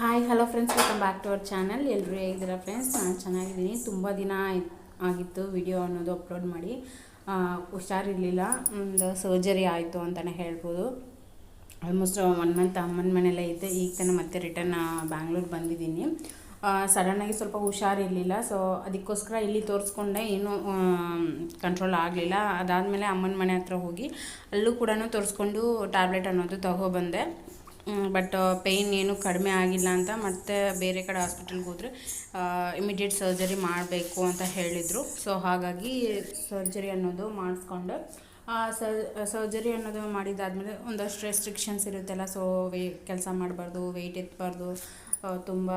Hi hello friends welcome back to our channel ಎಲ್ಲರೂ ಹೇಗಿದ್ದೀರಾ friends ನಾನು ಚೆನ್ನಾಗಿದ್ದೀನಿ. ತುಂಬ ದಿನ ಆಗಿತ್ತು ವಿಡಿಯೋ ಅನ್ನೋದು ಅಪ್ಲೋಡ್ ಮಾಡಿ. ಹುಷಾರಿರಲಿಲ್ಲ. ಒಂದು ಸರ್ಜರಿ ಆಯಿತು ಅಂತಲೇ ಹೇಳ್ಬೋದು. ಆಲ್ಮೋಸ್ಟ್ ಒನ್ ಮಂತ್ ಅಮ್ಮನ ಮನೆಯಲ್ಲೇ ಇದ್ದೆ. ಈಗ ತಾನೇ ಮತ್ತೆ ರಿಟರ್ನ್ ಬ್ಯಾಂಗ್ಳೂರ್ ಬಂದಿದ್ದೀನಿ. ಸಡನ್ನಾಗಿ ಸ್ವಲ್ಪ ಹುಷಾರಿರಲಿಲ್ಲ. ಸೊ ಅದಕ್ಕೋಸ್ಕರ ಇಲ್ಲಿ ತೋರಿಸ್ಕೊಂಡೆ. ಏನೂ ಕಂಟ್ರೋಲ್ ಆಗಲಿಲ್ಲ. ಅದಾದಮೇಲೆ ಅಮ್ಮನ ಮನೆ ಹತ್ರ ಹೋಗಿ ಅಲ್ಲೂ ಕೂಡ ತೋರಿಸ್ಕೊಂಡು ಟ್ಯಾಬ್ಲೆಟ್ ಅನ್ನೋದು ತಗೊಬಂದೆ. ಬಟ್ ಪೇಯ್ನ್ ಏನು ಕಡಿಮೆ ಆಗಿಲ್ಲ ಅಂತ ಮತ್ತೆ ಬೇರೆ ಕಡೆ ಹಾಸ್ಪಿಟಲ್ಗೆ ಹೋದರೆ ಇಮಿಡಿಯೇಟ್ ಸರ್ಜರಿ ಮಾಡಬೇಕು ಅಂತ ಹೇಳಿದರು. ಸೊ ಹಾಗಾಗಿ ಸರ್ಜರಿ ಅನ್ನೋದು ಮಾಡಿಸ್ಕೊಂಡು. ಸರ್ಜರಿ ಅನ್ನೋದು ಮಾಡಿದಾದ್ಮೇಲೆ ಒಂದಷ್ಟು ರೆಸ್ಟ್ರಿಕ್ಷನ್ಸ್ ಇರುತ್ತಲ್ಲ ಸೊ ವೇ, ಕೆಲಸ ಮಾಡಬಾರ್ದು ವೆಯ್ಟ್ ಎತ್ತಬಾರ್ದು ತುಂಬ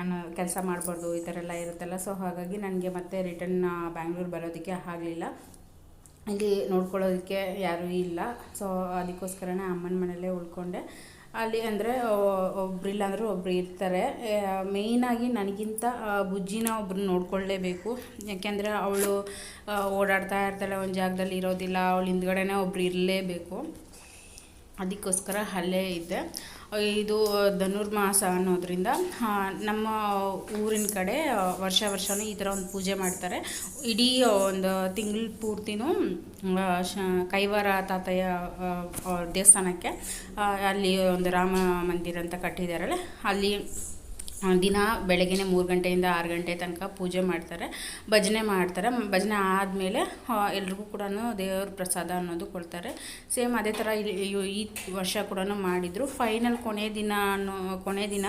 ಅನ್ನ ಕೆಲಸ ಮಾಡಬಾರ್ದು, ಈ ಥರ ಎಲ್ಲ ಇರುತ್ತಲ್ಲ. ಸೊ ಹಾಗಾಗಿ ನನಗೆ ಮತ್ತೆ ರಿಟರ್ನ್ ಬ್ಯಾಂಗ್ಳೂರ್ ಬರೋದಕ್ಕೆ ಆಗಲಿಲ್ಲ. ಇಲ್ಲಿ ನೋಡ್ಕೊಳ್ಳೋದಕ್ಕೆ ಯಾರೂ ಇಲ್ಲ. ಸೊ ಅದಕ್ಕೋಸ್ಕರನೇ ಅಮ್ಮನ ಮನೆಯಲ್ಲೇ ಉಳ್ಕೊಂಡೆ. ಅಲ್ಲಿ ಅಂದರೆ ಒಬ್ಬರಿಲ್ಲ ಅಂದರೂ ಒಬ್ರು ಇರ್ತಾರೆ. ಮೇಯ್ನಾಗಿ ನನಗಿಂತ ಬುಜ್ಜಿನ ಒಬ್ರು ನೋಡ್ಕೊಳ್ಳೇಬೇಕು. ಯಾಕೆಂದರೆ ಅವಳು ಓಡಾಡ್ತಾ ಇರ್ತಾಳೆ, ಒಂದು ಜಾಗದಲ್ಲಿ ಇರೋದಿಲ್ಲ. ಅವಳು ಹಿಂದ್ಗಡೆನೇ ಒಬ್ರು ಇರಲೇಬೇಕು. ಅದಕ್ಕೋಸ್ಕರ ಅಲ್ಲೇ ಇದ್ದೆ ಇದು ಧನುರ್ಮಾಸ ಅನ್ನೋದರಿಂದ ನಮ್ಮ ಊರಿನ ಕಡೆ ವರ್ಷ ವರ್ಷವೂ ಈ ಥರ ಒಂದು ಪೂಜೆ ಮಾಡ್ತಾರೆ. ಇಡೀ ಒಂದು ತಿಂಗಳ ಪೂರ್ತಿನೂ ಶ, ಕೈವಾರ ತಾತಯ್ಯ ದೇವಸ್ಥಾನಕ್ಕೆ ಅಲ್ಲಿ ಒಂದು ರಾಮ ಮಂದಿರ ಅಂತ ಕಟ್ಟಿದ್ದಾರಲ್ಲ ಅಲ್ಲಿ ದಿನ ಬೆಳಗ್ಗೆನೆ ಮೂರು ಗಂಟೆಯಿಂದ ಆರು ಗಂಟೆ ತನಕ ಪೂಜೆ ಮಾಡ್ತಾರೆ, ಭಜನೆ ಮಾಡ್ತಾರೆ. ಭಜನೆ ಆದಮೇಲೆ ಎಲ್ರಿಗೂ ಕೂಡ ದೇವ್ರ ಪ್ರಸಾದ ಅನ್ನೋದು ಕೊಡ್ತಾರೆ. ಸೇಮ್ ಅದೇ ಥರ ಈ ವರ್ಷ ಕೂಡ ಮಾಡಿದರು. ಫೈನಲ್ ಕೊನೆ ದಿನ ಅನ್ನೋ, ಕೊನೆ ದಿನ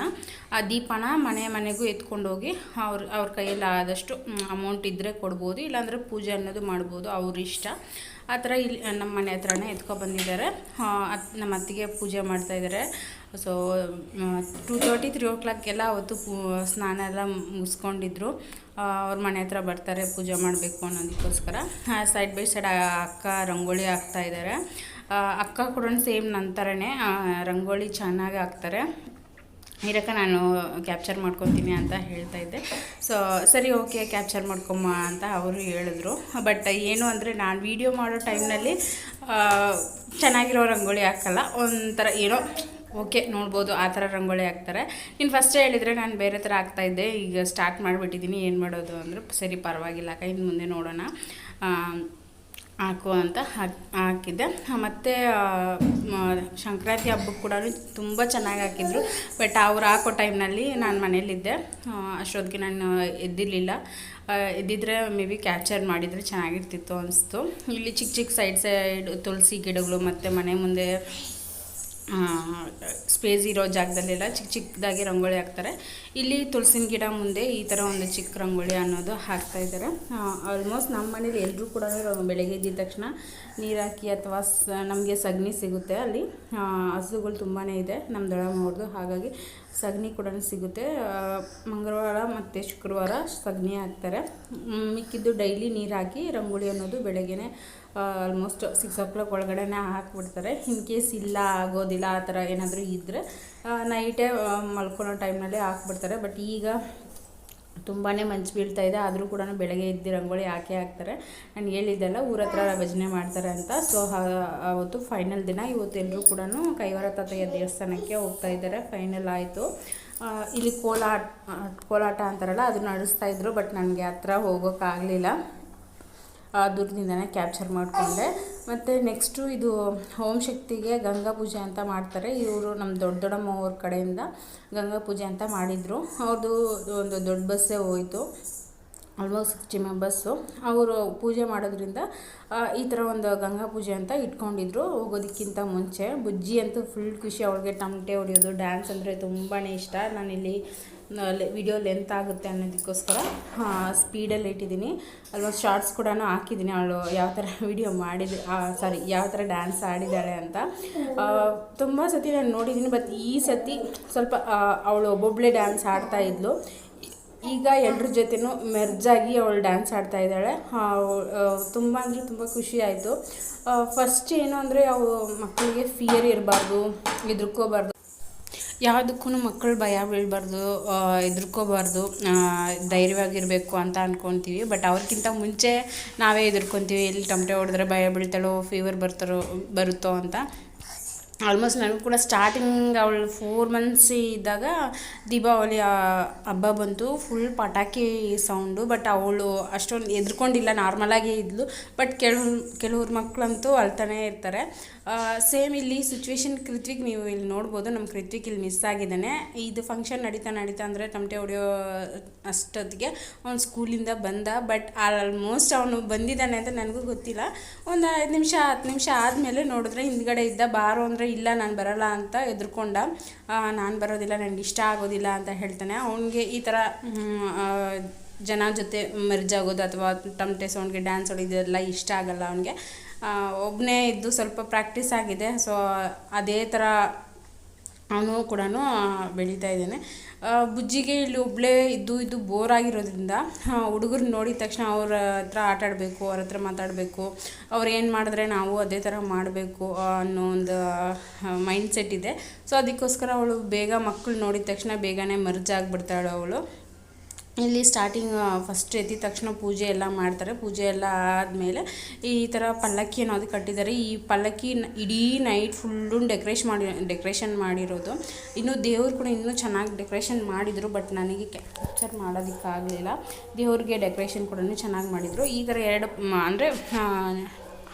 ಆ ದೀಪನ ಮನೆ ಮನೆಗೂ ಎತ್ಕೊಂಡೋಗಿ ಅವ್ರ ಅವ್ರ ಕೈಯಲ್ಲಿ ಆದಷ್ಟು ಅಮೌಂಟ್ ಇದ್ದರೆ ಕೊಡ್ಬೋದು. ಇಲ್ಲಾಂದರೆ ಪೂಜೆ ಅನ್ನೋದು ಮಾಡ್ಬೋದು. ಅವ್ರ ಇಷ್ಟ. ಆ ಥರ ಇಲ್ಲಿ, ನಮ್ಮ ಮನೆ ಹತ್ರನೇ ಎತ್ಕೊಬಂದಿದ್ದಾರೆ ನಮ್ಮ ಅತ್ತಿಗೆ ಪೂಜೆ ಮಾಡ್ತಾ ಇದ್ದಾರೆ. ಸೊ ಟೂ ತರ್ಟಿ ತ್ರೀ ಓ ಕ್ಲಾಕ್ಗೆಲ್ಲ ಅವತ್ತು ಪೂ, ಸ್ನಾನ ಎಲ್ಲ ಮುಗಿಸ್ಕೊಂಡಿದ್ರು. ಅವ್ರ ಮನೆ ಹತ್ರ ಬರ್ತಾರೆ, ಪೂಜೆ ಮಾಡಬೇಕು ಅನ್ನೋದಕ್ಕೋಸ್ಕರ. ಸೈಡ್ ಬೈ ಸೈಡ್ ಅಕ್ಕ ರಂಗೋಲಿ ಹಾಕ್ತಾ ಇದ್ದಾರೆ ಅಕ್ಕ ಕೂಡ ಸೇಮ್ ನನ್ನ ಥರನೇ ರಂಗೋಳಿ ರಂಗೋಲಿ ಚೆನ್ನಾಗಿ ಹಾಕ್ತಾರೆ. ಇರಕ್ಕ ನಾನು ಕ್ಯಾಪ್ಚರ್ ಮಾಡ್ಕೊತೀನಿ ಅಂತ ಹೇಳ್ತಾ ಇದ್ದೆ. ಸೊ ಸರಿ ಓಕೆ ಕ್ಯಾಪ್ಚರ್ ಮಾಡ್ಕೊಮ್ಮ ಅಂತ ಅವರು ಹೇಳಿದ್ರು. ಬಟ್ ಏನು ಅಂದರೆ, ನಾನು ವೀಡಿಯೋ ಮಾಡೋ ಟೈಮ್ನಲ್ಲಿ ಚೆನ್ನಾಗಿರೋ ರಂಗೋಲಿ ಹಾಕಲ್ಲ. ಒಂಥರ ಏನೋ ಓಕೆ, ನೋಡ್ಬೋದು ಆ ಥರ ರಂಗೋಳಿ ಹಾಕ್ತಾರೆ. ಇನ್ನು ಫಸ್ಟೇ ಹೇಳಿದರೆ ನಾನು ಬೇರೆ ಥರ ಆಗ್ತಾಯಿದ್ದೆ ಈಗ ಸ್ಟಾರ್ಟ್ ಮಾಡಿಬಿಟ್ಟಿದ್ದೀನಿ ಏನು ಮಾಡೋದು ಅಂದರೆ, ಸರಿ ಪರವಾಗಿಲ್ಲ ಕೈ ಮುಂದೆ ನೋಡೋಣ. ಹಾಕು ಅಂತ ಹಾಕಿ, ಹಾಕಿದ್ದೆ. ಮತ್ತು ಸಂಕ್ರಾಂತಿ ಹಬ್ಬಕ್ಕೆ ಕೂಡ ತುಂಬ ಚೆನ್ನಾಗಿ ಹಾಕಿದ್ರು. ಬಟ್ ಅವ್ರು ಹಾಕೋ ಟೈಮ್ನಲ್ಲಿ ನಾನು ಮನೇಲಿದ್ದೆ. ಅಷ್ಟೊತ್ತಿಗೆ ನಾನು ಎದ್ದಿರಲಿಲ್ಲ. ಎದ್ದಿದ್ರೆ ಮೇ ಬಿ ಕ್ಯಾಪ್ಚರ್ ಮಾಡಿದರೆ ಚೆನ್ನಾಗಿರ್ತಿತ್ತು ಅನಿಸ್ತು. ಇಲ್ಲಿ ಚಿಕ್ಕ ಚಿಕ್ಕ ಸೈಡ್ ಸೈಡ್ ತುಳಸಿ ಗಿಡಗಳು ಮತ್ತು ಮನೆ ಮುಂದೆ ಸ್ಪೇಸ್ ಇರೋ ಜಾಗದಲ್ಲೆಲ್ಲ ಚಿಕ್ಕ ಚಿಕ್ಕದಾಗಿ ರಂಗೋಲಿ ಹಾಕ್ತಾರೆ. ಇಲ್ಲಿ ತುಳಸಿನ ಗಿಡ ಮುಂದೆ ಈ ಥರ ಒಂದು ಚಿಕ್ಕ ರಂಗೋಲಿ ಅನ್ನೋದು ಹಾಕ್ತಾ ಇದ್ದಾರೆ. ಆಲ್ಮೋಸ್ಟ್ ನಮ್ಮ ಮನೇಲಿ ಎಲ್ಲರೂ ಕೂಡ ಬೆಳಗ್ಗೆ ಎದ್ದಿದ ತಕ್ಷಣ ನೀರು ಹಾಕಿ ಅಥವಾ ನಮಗೆ ಸಗಣಿ ಸಿಗುತ್ತೆ. ಅಲ್ಲಿ ಹಸುಗಳು ತುಂಬಾ ಇದೆ. ನಮ್ಮ ದೊಡ್ಡಮ್ಮವ್ರದ್ದು ಹಾಗಾಗಿ ಸಗಣಿ ಕೂಡ ಸಿಗುತ್ತೆ. ಮಂಗಳವಾರ ಮತ್ತು ಶುಕ್ರವಾರ ಸಗಣಿ ಹಾಕ್ತಾರೆ. ಮಿಕ್ಕಿದ್ದು ಡೈಲಿ ನೀರು ಹಾಕಿ ರಂಗೋಲಿ ಅನ್ನೋದು ಬೆಳಗ್ಗೆನೆ ಆಲ್ಮೋಸ್ಟ್ ಸಿಕ್ಸ್ ಓ ಕ್ಲಾಕ್ ಒಳಗಡೆನೆ ಹಾಕ್ಬಿಡ್ತಾರೆ. ಇನ್ ಕೇಸ್ ಇಲ್ಲ, ಆಗೋದಿಲ್ಲ, ಆ ಥರ ಏನಾದರೂ ಇದ್ದರೆ ನೈಟೇ ಮಲ್ಕೊಳ್ಳೋ ಟೈಮ್ನಲ್ಲಿ ಹಾಕ್ಬಿಡ್ತಾರೆ. ಬಟ್ ಈಗ ತುಂಬಾ ಮಂಚು ಬೀಳ್ತಾ ಇದೆ. ಆದರೂ ಕೂಡ ಬೆಳಗ್ಗೆ ಎದ್ದು ರಂಗೋಳಿ ಹಾಕೇ ಹಾಕ್ತಾರೆ. ನಾನು ಹೇಳಿದ್ದೆಲ್ಲ ಊರ ಹತ್ರ ಭಜನೆ ಮಾಡ್ತಾರೆ ಅಂತ. ಸೊ ಅವತ್ತು ಫೈನಲ್ ದಿನ. ಇವತ್ತು ಎಲ್ಲರೂ ಕೂಡ ಕೈವಾರ ತಾತಯ್ಯ ದೇವಸ್ಥಾನಕ್ಕೆ ಹೋಗ್ತಾ ಇದ್ದಾರೆ. ಫೈನಲ್ ಆಯಿತು. ಇಲ್ಲಿ ಕೋಲಾಟ ಕೋಲಾಟ ಅಂತಾರಲ್ಲ, ಅದು ನಡೆಸ್ತಾ ಇದ್ರು. ಬಟ್ ನನಗೆ ಹತ್ರ ಹೋಗೋಕ್ಕಾಗಲಿಲ್ಲ. ದೂರದಿಂದನೇ ಕ್ಯಾಪ್ಚರ್ ಮಾಡಿಕೊಂಡೆ. ಮತ್ತು ನೆಕ್ಸ್ಟು ಇದು ಓಂ ಶಕ್ತಿಗೆ ಗಂಗಾ ಪೂಜೆ ಅಂತ ಮಾಡ್ತಾರೆ. ಇವರು ನಮ್ಮ ದೊಡ್ಡ ದೊಡ್ಡಮ್ಮ ಅವ್ರ ಕಡೆಯಿಂದ ಗಂಗಾ ಪೂಜೆ ಅಂತ ಮಾಡಿದರು. ಅವ್ರದ್ದು ಒಂದು ದೊಡ್ಡ ಬಸ್ಸೇ ಹೋಯಿತು. Almost sixty members. ಅವರು ಪೂಜೆ ಮಾಡೋದ್ರಿಂದ ಈ ಥರ ಒಂದು ಗಂಗಾ ಪೂಜೆ ಅಂತ ಇಟ್ಕೊಂಡಿದ್ರು. ಹೋಗೋದಕ್ಕಿಂತ ಮುಂಚೆ ಬುಜ್ಜಿ ಅಂತೂ ಫುಲ್ ಖುಷಿ. ಅವಳಿಗೆ ತಮಟೆ ಹೊಡೆಯೋದು ಡ್ಯಾನ್ಸ್ ಅಂದರೆ ತುಂಬಾ ಇಷ್ಟ. ನಾನಿಲ್ಲಿ ವಿಡಿಯೋ ಲೆಂತ್ ಆಗುತ್ತೆ ಅನ್ನೋದಕ್ಕೋಸ್ಕರ ಸ್ಪೀಡಲ್ಲಿ ಇಟ್ಟಿದ್ದೀನಿ. ಆಲ್ಮೋಸ್ಟ್ ಶಾರ್ಟ್ಸ್ ಕೂಡ ಹಾಕಿದ್ದೀನಿ. ಅವಳು ಯಾವ ಥರ ವಿಡಿಯೋ ಮಾಡಿದ ಸಾರಿ ಯಾವ ಥರ ಡ್ಯಾನ್ಸ್ ಆಡಿದ್ದಾಳೆ ಅಂತ. ತುಂಬ ಸತಿ ನಾನು ನೋಡಿದ್ದೀನಿ ಬಟ್ ಈ ಸತಿ ಸ್ವಲ್ಪ ಅವಳು ಒಬ್ಬೊಬ್ಬಳೇ ಡ್ಯಾನ್ಸ್ ಆಡ್ತಾ ಇದ್ಲು. ಈಗ ಎಲ್ಲರ ಜೊತೆನೂ ಮೆರ್ಜಾಗಿ ಅವಳು ಡ್ಯಾನ್ಸ್ ಆಡ್ತಾ ಇದ್ದಾಳೆ. ತುಂಬ ಅಂದರೆ ತುಂಬ ಖುಷಿ ಆಯಿತು. ಫಸ್ಟ್ ಏನು ಅಂದರೆ ಅವು ಮಕ್ಕಳಿಗೆ ಫಿಯರ್ ಇರಬಾರ್ದು, ಹೆದರ್ಕೋಬಾರ್ದು. ಯಾವುದಕ್ಕೂ ಮಕ್ಕಳು ಭಯ ಬೀಳಬಾರ್ದು ಹೆದರ್ಕೋಬಾರ್ದು ಧೈರ್ಯವಾಗಿರಬೇಕು ಅಂತ ಅಂದ್ಕೊತೀವಿ ಬಟ್ ಅವ್ರಿಗಿಂತ ಮುಂಚೆ ನಾವೇ ಹೆದರ್ಕೊತೀವಿ, ಎಲ್ಲಿ ತಮಟೆ ಹೊಡೆದ್ರೆ ಭಯ ಬೀಳ್ತಾಳೋ ಫೀವರ್ ಬರ್ತಾರೋ, ಬರುತ್ತೋ ಅಂತ. ಆಲ್ಮೋಸ್ಟ್ ನನಗೂ ಕೂಡ ಸ್ಟಾರ್ಟಿಂಗ್ ಅವಳು ಫೋರ್ ಮಂತ್ಸ್ ಇದ್ದಾಗ ದೀಪಾವಳಿ ಹಬ್ಬ ಬಂತು. ಫುಲ್ ಪಟಾಕಿ ಸೌಂಡು ಬಟ್ ಅವಳು ಅಷ್ಟೊಂದು ಎದ್ಕೊಂಡಿಲ್ಲ ನಾರ್ಮಲಾಗೇ ಇದ್ಲು. ಬಟ್ ಕೆಲವು, ಕೆಲವ್ರ ಮಕ್ಕಳಂತೂ ಅಳ್ತಾನೆ ಇರ್ತಾರೆ. ಸೇಮ್ ಇಲ್ಲಿ ಸಿಚುವೇಶನ್ ಕೃತ್ವಿಕ್ ನೀವು ಇಲ್ಲಿ ನೋಡ್ಬೋದು. ನಮ್ಮ ಕೃತ್ವಿಕ್ ಇಲ್ಲಿ ಮಿಸ್ ಆಗಿದ್ದಾನೆ. ಇದು ಫಂಕ್ಷನ್ ನಡೀತಾ ನಡೀತಾ ಅಂದರೆ ತಮಟೆ ಹೊಡೆಯೋ ಅಷ್ಟೊತ್ತಿಗೆ ಅವ್ನು ಸ್ಕೂಲಿಂದ ಬಂದ. ಬಟ್ ಆಲ್ಮೋಸ್ಟ್ ಅವನು ಬಂದಿದ್ದಾನೆ ಅಂತ ನನಗೂ ಗೊತ್ತಿಲ್ಲ. ಒಂದು ಐದು ನಿಮಿಷ, ಹತ್ತು ನಿಮಿಷ ಆದಮೇಲೆ ನೋಡಿದ್ರೆ ಹಿಂದ್ಗಡೆ ಇದ್ದ ಬಾರೋ ಅಂದರೆ ಇಲ್ಲ, ನಾನು ಬರಲ್ಲ ಅಂತ ಎದ್ರುಕೊಂಡ ನಾನು ಬರೋದಿಲ್ಲ ನನಗೆ ಇಷ್ಟ ಆಗೋದಿಲ್ಲ ಅಂತ ಹೇಳ್ತಾನೆ. ಅವನಿಗೆ ಈ ಥರ ಜನ ಜೊತೆ ಮೆರ್ಜ್ ಆಗೋದು ಅಥವಾ ತಮಟೆ ಸೌಂಡ್ಗೆ ಡ್ಯಾನ್ಸ್ ಹೊಡಿಯೋದೆಲ್ಲ ಇಷ್ಟ ಆಗಲ್ಲ ಅವನಿಗೆ. ಒಬ್ಬನೇ ಇದ್ದು ಸ್ವಲ್ಪ ಪ್ರಾಕ್ಟೀಸ್ ಆಗಿದೆ. ಸೊ ಅದೇ ಥರ ಅವನು ಕೂಡ ಬೆಳೀತಾ ಇದ್ದಾನೆ. ಬುಜ್ಜಿಗೆ ಇಲ್ಲಿ ಒಬ್ಬಳೇ ಇದ್ದು ಇದ್ದು ಬೋರ್ ಆಗಿರೋದ್ರಿಂದ ಹುಡುಗರು ನೋಡಿದ ತಕ್ಷಣ ಅವ್ರ ಹತ್ರ ಆಟ ಆಡಬೇಕು, ಅವ್ರ ಹತ್ರ ಮಾತಾಡಬೇಕು. ಅವ್ರು ಏನು ಮಾಡಿದ್ರೆ ನಾವು ಅದೇ ಥರ ಮಾಡಬೇಕು ಅನ್ನೋ ಒಂದು ಮೈಂಡ್ ಸೆಟ್ ಇದೆ. ಸೊ ಅದಕ್ಕೋಸ್ಕರ ಅವಳು ಬೇಗ ಮಕ್ಕಳು ನೋಡಿದ ತಕ್ಷಣ ಬೇಗನೆ ಮರ್ಜ್ ಆಗಿಬಿಡ್ತಾಳೆ ಅವಳು. ಇಲ್ಲಿ ಸ್ಟಾರ್ಟಿಂಗ್ ಫಸ್ಟ್ ಎದ್ದಿದ ತಕ್ಷಣ ಪೂಜೆ ಎಲ್ಲ ಮಾಡ್ತಾರೆ. ಪೂಜೆ ಎಲ್ಲ ಆದಮೇಲೆ ಈ ಥರ ಪಲ್ಲಕ್ಕಿ ಅನ್ನೋದು ಕಟ್ಟಿದ್ದಾರೆ. ಈ ಪಲ್ಲಕ್ಕಿ ಇಡೀ ನೈಟ್ ಫುಲ್ಲು ಡೆಕೋರೇಷನ್ ಮಾಡಿ ಡೆಕೋರೇಷನ್ ಮಾಡಿರೋದು. ಇನ್ನು ದೇವ್ರು ಕೂಡ ಇನ್ನೂ ಚೆನ್ನಾಗಿ ಡೆಕೋರೇಷನ್ ಮಾಡಿದರು ಬಟ್ ನನಗೆ ಕ್ಯಾಪ್ಚರ್ ಮಾಡೋದಕ್ಕಾಗಲಿಲ್ಲ. ದೇವ್ರಿಗೆ ಡೆಕೋರೇಷನ್ ಕೂಡ ಚೆನ್ನಾಗಿ ಮಾಡಿದರು. ಈ ಥರ ಎರಡು ಅಂದರೆ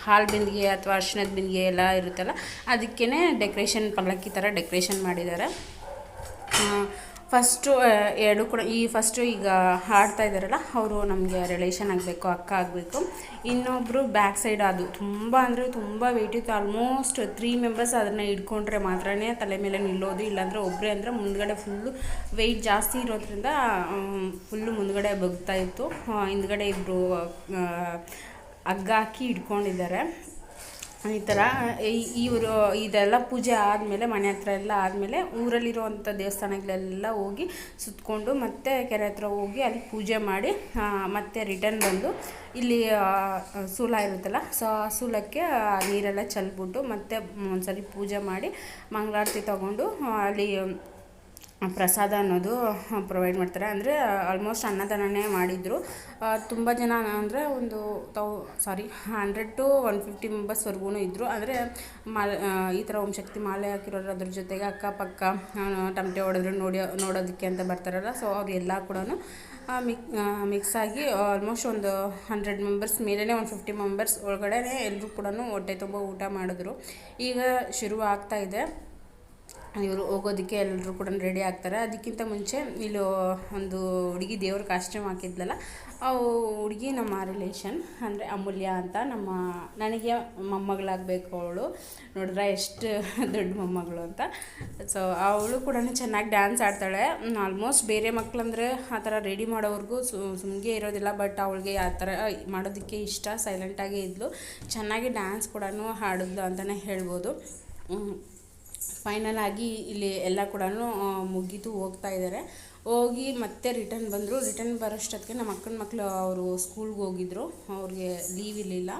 ಹಾಲು ಬಿಂದಿಗೆ ಅಥವಾ ಅರ್ಶಿನದ ಬಿಂದಿಗೆ ಎಲ್ಲ ಇರುತ್ತಲ್ಲ ಅದಕ್ಕೇ ಡೆಕೋರೇಷನ್ ಪಲ್ಲಕ್ಕಿ ಥರ ಡೆಕೋರೇಷನ್ ಮಾಡಿದ್ದಾರೆ. ಫಸ್ಟು ಎರಡು ಕೂಡ ಈ ಫಸ್ಟು ಈಗ ಹಾಡ್ತಾ ಇದ್ದಾರಲ್ಲ, ಅವರು ನಮಗೆ ರಿಲೇಷನ್ ಆಗಬೇಕು, ಅಕ್ಕ ಆಗಬೇಕು. ಇನ್ನೊಬ್ಬರು ಬ್ಯಾಕ್ ಸೈಡ್ ಅದು. ತುಂಬ ಅಂದರೆ ತುಂಬ ವೆಯ್ಟ್ ಇತ್ತು. ಆಲ್ಮೋಸ್ಟ್ ತ್ರೀ ಮೆಂಬರ್ಸ್ ಅದನ್ನು ಹಿಡ್ಕೊಂಡ್ರೆ ಮಾತ್ರನೇ ತಲೆ ಮೇಲೆ ನಿಲ್ಲೋದು, ಇಲ್ಲಾಂದರೆ ಒಬ್ಬರೇ ಅಂದರೆ ಮುಂದ್ಗಡೆ ಫುಲ್ಲು ವೆಯ್ಟ್ ಜಾಸ್ತಿ ಇರೋದ್ರಿಂದ ಫುಲ್ಲು ಮುಂದ್ಗಡೆ ಬಗ್ತಾ ಇತ್ತು. ಹಿಂದ್ಗಡೆ ಇಬ್ಬರು ಹಗ್ಗ ಹಾಕಿ ಹಿಡ್ಕೊಂಡಿದ್ದಾರೆ. ಈ ಥರ ಈ- ಇವರು ಇದೆಲ್ಲ ಪೂಜೆ ಆದಮೇಲೆ, ಮನೆ ಹತ್ರ ಎಲ್ಲ ಆದಮೇಲೆ ಊರಲ್ಲಿರುವಂಥ ದೇವಸ್ಥಾನಗಳೆಲ್ಲ ಹೋಗಿ ಸುತ್ತಕೊಂಡು ಮತ್ತೆ ಕೆರೆ ಹತ್ರ ಹೋಗಿ ಅಲ್ಲಿ ಪೂಜೆ ಮಾಡಿ ಮತ್ತೆ ರಿಟರ್ನ್ ಬಂದು ಇಲ್ಲಿ ಸೂಲ ಇರುತ್ತಲ್ಲ, ಸೊ ಆ ಸೂಲಕ್ಕೆ ನೀರೆಲ್ಲ ಚೆಲ್ಬಿಟ್ಟು ಮತ್ತೆ ಒಂದ್ಸರಿ ಪೂಜೆ ಮಾಡಿ ಮಂಗಳಾರತಿ ತಗೊಂಡು ಅಲ್ಲಿ ಪ್ರಸಾದ ಅನ್ನೋದು ಪ್ರೊವೈಡ್ ಮಾಡ್ತಾರೆ. ಅಂದರೆ ಆಲ್ಮೋಸ್ಟ್ ಅನ್ನದಾನನೇ ಮಾಡಿದರು. ತುಂಬ ಜನ ಅಂದರೆ ಒಂದು ತೌ sorry hundred to one fifty ಮೆಂಬರ್ಸ್ವರೆಗೂ ಇದ್ದರು ಅಂದರೆ, ಮಾಲೆ ಈ ಥರ ಓಂ ಶಕ್ತಿ ಮಾಲೆ ಹಾಕಿರೋರು ಅದ್ರ ಜೊತೆಗೆ ಅಕ್ಕಪಕ್ಕ ತಮಟೆ ಹೊಡೆದ್ರು ನೋಡಿ, ನೋಡೋದಕ್ಕೆ ಅಂತ ಬರ್ತಾರಲ್ಲ. ಸೊ ಅವರೆಲ್ಲ ಕೂಡ ಮಿಕ್ ಮಿಕ್ಸ್ ಆಗಿ ಆಲ್ಮೋಸ್ಟ್ ಒಂದು ಹಂಡ್ರೆಡ್ ಮೆಂಬರ್ಸ್ ಮೇಲೇ ಒಂದು ಫಿಫ್ಟಿ ಮೆಂಬರ್ಸ್ ಒಳಗಡೆ ಎಲ್ಲರೂ ಕೂಡ ಹೊಟ್ಟೆ ತುಂಬ ಊಟ ಮಾಡಿದ್ರು. ಈಗ ಶುರು ಆಗ್ತಾ ಇದೆ. ಇವರು ಹೋಗೋದಕ್ಕೆ ಎಲ್ಲರೂ ಕೂಡ ರೆಡಿ ಆಗ್ತಾರೆ. ಅದಕ್ಕಿಂತ ಮುಂಚೆ ಇಲ್ಲಿ ಒಂದು ಹುಡುಗಿ ದೇವ್ರ ಕಾಸ್ಟ್ಯೂಮ್ ಹಾಕಿದ್ಲಲ್ಲ, ಆ ಹುಡುಗಿ ನಮ್ಮ ರಿಲೇಷನ್ ಅಂದರೆ ಅಮೂಲ್ಯ ಅಂತ. ನಮ್ಮ, ನನಗೆ ಮೊಮ್ಮಗಳಾಗಬೇಕು ಅವಳು. ನೋಡಿದ್ರೆ ಎಷ್ಟು ದೊಡ್ಡ ಮೊಮ್ಮಗಳು ಅಂತ. ಸೊ ಅವಳು ಕೂಡ ಚೆನ್ನಾಗಿ ಡ್ಯಾನ್ಸ್ ಆಡ್ತಾಳೆ. ಆಲ್ಮೋಸ್ಟ್ ಬೇರೆ ಮಕ್ಕಳಂದ್ರೆ ಆ ಥರ ರೆಡಿ ಮಾಡೋವರೆಗೂ ಸುಮ್ಮನೆ ಇರೋದಿಲ್ಲ. ಬಟ್ ಅವಳಿಗೆ ಆ ಥರ ಮಾಡೋದಕ್ಕೆ ಇಷ್ಟ. ಸೈಲೆಂಟಾಗೇ ಇದ್ಲು. ಚೆನ್ನಾಗಿ ಡ್ಯಾನ್ಸ್ ಕೂಡ ಹಾಡಿದ್ಲು ಅಂತಲೇ ಹೇಳ್ಬೋದು. ಫೈನಲ್ ಆಗಿ ಇಲ್ಲಿ ಎಲ್ಲ ಕೂಡ ಮುಗಿದು ಹೋಗ್ತಾ ಇದ್ದಾರೆ ಹೋಗಿ ಮತ್ತೆ ರಿಟರ್ನ್ ಬಂದರು. ರಿಟರ್ನ್ ಬರೋಷ್ಟೊತ್ತಿಗೆ ನಮ್ಮ ಅಕ್ಕನ ಮಕ್ಕಳು ಅವರು ಸ್ಕೂಲ್ಗೆ ಹೋಗಿದ್ರು. ಅವ್ರಿಗೆ ಲೀವ್ ಇರಲಿಲ್ಲ.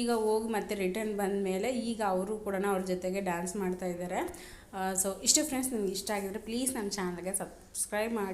ಈಗ ಹೋಗಿ ಮತ್ತೆ ರಿಟರ್ನ್ ಬಂದ ಮೇಲೆ ಈಗ ಅವರು ಕೂಡ ಅವ್ರ ಜೊತೆಗೆ ಡ್ಯಾನ್ಸ್ ಮಾಡ್ತಾ ಇದ್ದಾರೆ ಸೊ ಇಷ್ಟೇ ಫ್ರೆಂಡ್ಸ್ ನಿಮ್ಗೆ ಇಷ್ಟ ಆಗಿದ್ರೆ ಪ್ಲೀಸ್ ನಮ್ಮ ಚಾನಲ್ಗೆ ಸಬ್ಸ್ಕ್ರೈಬ್ ಮಾಡಿ.